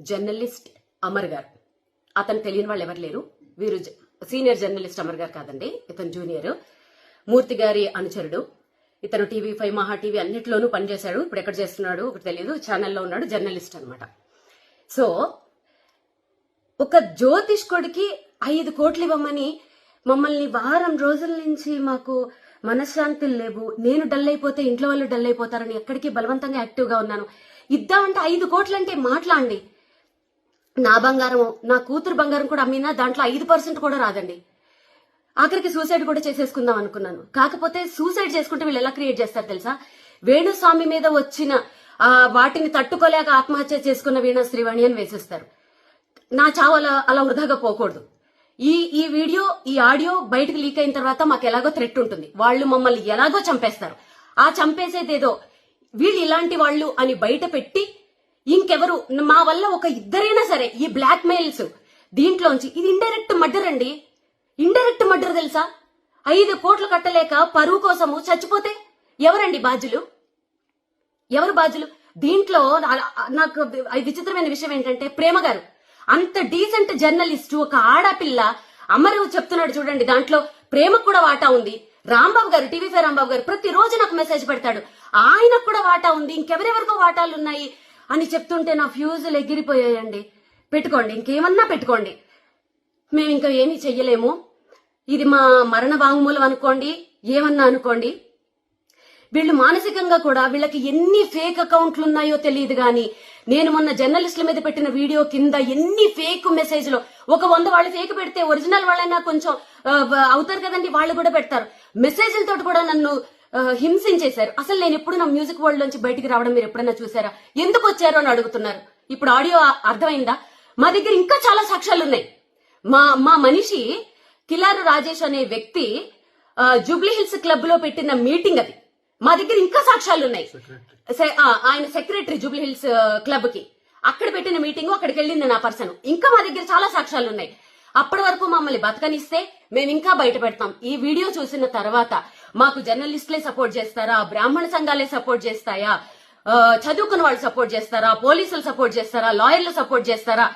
Journalist Amar గారు. అతను తెలియని వాళ్ళు ఎవరు లేరు. వీరు జ- సీనియర్ జర్నలిస్ట్ అమర్ గారు కాదండి. ఇతను జూనియర్. మూర్తి గారి అనుచరుడు. ఇతను టీవీ ఫైవ్ మహా టీవీ అన్నిట్లోనూ పనిచేశాడు. ఇప్పుడు ఎక్కడ చేస్తున్నాడు ఒకటి తెలియదు ఛానల్లో ఉన్నాడు. జర్నలిస్ట్ అనమాట సో ఒక జ్యోతిష్కుడికి ఐదు కోట్లు ఇవ్వమని మమ్మల్ని వారం రోజుల నుంచి మాకు మనశ్శాంతులు లేవు. నేను డల్ అయిపోతే ఇంట్లో వాళ్ళు డల్ అయిపోతారని ఎక్కడికి బలవంతంగా యాక్టివ్గా ఉన్నాను. ఇద్దామంటే ఐదు కోట్లు అంటే మాట్లాడండి నా బంగారం నా కూతురు బంగారం కూడా అమ్మినా దాంట్లో ఐదు పర్సెంట్ కూడా రాదండి. ఆఖరికి సూసైడ్ కూడా చేసేసుకుందాం అనుకున్నాను. కాకపోతే సూసైడ్ చేసుకుంటే వీళ్ళు ఎలా క్రియేట్ చేస్తారు తెలుసా? వేణుస్వామి మీద వచ్చిన ఆ వాటిని తట్టుకోలేక ఆత్మహత్య చేసుకున్న వీణ శ్రీవాణి అని వేసేస్తారు. నా చావు అలా అలా వృధాగా పోకూడదు. ఈ ఈ వీడియో ఈ ఆడియో బయటకు లీక్ అయిన తర్వాత మాకు ఎలాగో థ్రెట్ ఉంటుంది. వాళ్ళు మమ్మల్ని ఎలాగో చంపేస్తారు. ఆ చంపేసేది ఏదో వీళ్ళు ఇలాంటి వాళ్ళు అని బయట పెట్టి ఇంకెవరు? మా వల్ల ఒక ఇద్దరైనా సరే ఈ బ్లాక్ మెయిల్స్ దీంట్లోంచి ఇది ఇండైరెక్ట్ మర్డర్ అండి. ఇండైరెక్ట్ మర్డర్ తెలుసా? ఐదు కోట్లు కట్టలేక పరువు కోసము చచ్చిపోతే ఎవరండి బాధ్యులు? ఎవరు బాధ్యులు? దీంట్లో నా- నాకు విచిత్రమైన విషయం ఏంటంటే ప్రేమ గారు. అంత డీసెంట్ జర్నలిస్ట్ ఒక ఆడపిల్ల అమరు చెప్తున్నాడు చూడండి దాంట్లో. ప్రేమకు కూడా వాటా ఉంది. రాంబాబు గారు టీవీ ఫైవ్ రాంబాబు గారు ప్రతిరోజు నాకు మెసేజ్ పెడతాడు. ఆయనకు కూడా వాటా ఉంది. ఇంకెవరెవరికో వాటాలు ఉన్నాయి అని చెప్తుంటే నా ఫ్యూజులు ఎగిరిపోయాయండి. పెట్టుకోండి ఇంకేమన్నా పెట్టుకోండి. మేము ఇంకా ఏమీ చెయ్యలేము. ఇది మా మరణ వాంగ్మూలం అనుకోండి ఏమన్నా అనుకోండి. వీళ్ళు మానసికంగా కూడా వీళ్ళకి ఎన్ని ఫేక్ అకౌంట్లు ఉన్నాయో తెలియదు కానీ నేను మొన్న జర్నలిస్టుల మీద పెట్టిన వీడియో కింద ఎన్ని ఫేక్ మెసేజ్లు ఒక వంద వాళ్ళు ఫేక్ పెడితే ఒరిజినల్ వాళ్ళైనా కొంచెం అవుతారు కదండి వాళ్ళు కూడా పెడతారు. మెసేజ్లతో కూడా నన్ను హింసించేశారు. అసలు నేను ఎప్పుడు నా మ్యూజిక్ వరల్డ్ నుంచి బయటికి రావడం మీరు ఎప్పుడైనా చూసారా ఎందుకు వచ్చారు అని అడుగుతున్నారు. ఇప్పుడు ఆడియో అర్థమైందా? మా దగ్గర ఇంకా చాలా సాక్ష్యాలు ఉన్నాయి. మా మా మనిషి కిలారు రాజేష్ అనే వ్యక్తి జూబ్లీ హిల్స్ క్లబ్లో పెట్టిన మీటింగ్ అది. మా దగ్గర ఇంకా సాక్ష్యాలు ఉన్నాయి. ఆయన సెక్రటరీ జూబ్లీ హిల్స్ క్లబ్కి. అక్కడ పెట్టిన మీటింగ్ అక్కడికి వెళ్ళింది నా పర్సన్. ఇంకా మా దగ్గర చాలా సాక్ష్యాలు ఉన్నాయి. అప్పటి వరకు మమ్మల్ని బతకనిస్తే మేము ఇంకా బయట పెడతాం. ఈ వీడియో చూసిన తర్వాత మాకు జర్నలిస్టులే సపోర్ట్ చేస్తారా? బ్రాహ్మణ సంఘాలే సపోర్ట్ చేస్తాయా? చదువుకున్న వాళ్ళు సపోర్ట్ చేస్తారా? పోలీసులు సపోర్ట్ చేస్తారా? లాయర్లు సపోర్ట్ చేస్తారా?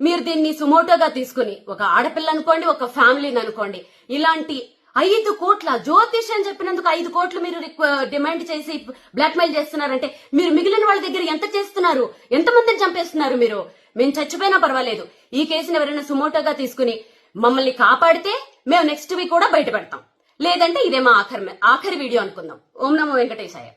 మీరు దీన్ని సుమోటోగా తీసుకుని ఒక ఆడపిల్ల అనుకోండి ఒక ఫ్యామిలీని అనుకోండి ఇలాంటి ఐదు కోట్ల జ్యోతిష్ అని చెప్పినందుకు ఐదు కోట్లు మీరు డిమాండ్ చేసి బ్లాక్ మెయిల్ చేస్తున్నారంటే మీరు మిగిలిన వాళ్ళ దగ్గర ఎంత చేస్తున్నారు? ఎంత మందిని చంపేస్తున్నారు మీరు? మేము చచ్చిపోయినా పర్వాలేదు. ఈ కేసుని ఎవరైనా సుమోటోగా తీసుకుని మమ్మల్ని కాపాడితే మేము నెక్స్ట్ వీక్ కూడా బయట పెడతాం లేదంటే ఇదే మా ఆఖరి ఆఖరి వీడియో అనుకుందాం. ఓం నమో వెంకటేశాయ.